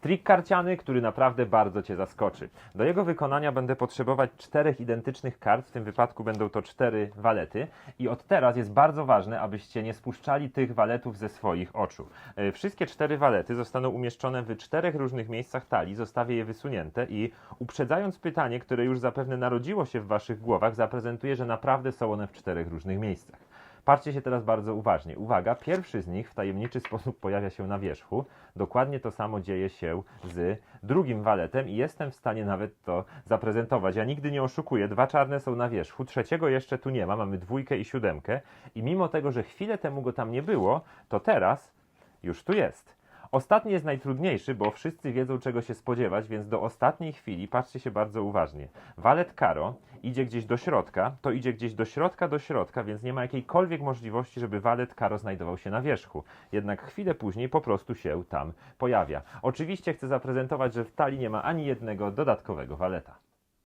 Trik karciany, który naprawdę bardzo Cię zaskoczy. Do jego wykonania będę potrzebować czterech identycznych kart, w tym wypadku będą to cztery walety i od teraz jest bardzo ważne, abyście nie spuszczali tych waletów ze swoich oczu. E, Wszystkie cztery walety zostaną umieszczone w czterech różnych miejscach talii, zostawię je wysunięte i uprzedzając pytanie, które już zapewne narodziło się w Waszych głowach, zaprezentuję, że naprawdę są one w czterech różnych miejscach. Patrzcie się teraz bardzo uważnie. Uwaga, pierwszy z nich w tajemniczy sposób pojawia się na wierzchu. Dokładnie to samo dzieje się z drugim waletem i jestem w stanie nawet to zaprezentować. Ja nigdy nie oszukuję. Dwa czarne są na wierzchu, trzeciego jeszcze tu nie ma. Mamy dwójkę i siódemkę. I mimo tego, że chwilę temu go tam nie było, to teraz już tu jest. Ostatni jest najtrudniejszy, bo wszyscy wiedzą czego się spodziewać, więc do ostatniej chwili patrzcie się bardzo uważnie. Walet karo idzie gdzieś do środka, to idzie gdzieś do środka, do środka, więc nie ma jakiejkolwiek możliwości, żeby walet karo znajdował się na wierzchu. Jednak chwilę później po prostu się tam pojawia. Oczywiście chcę zaprezentować, że w talii nie ma ani jednego dodatkowego waleta.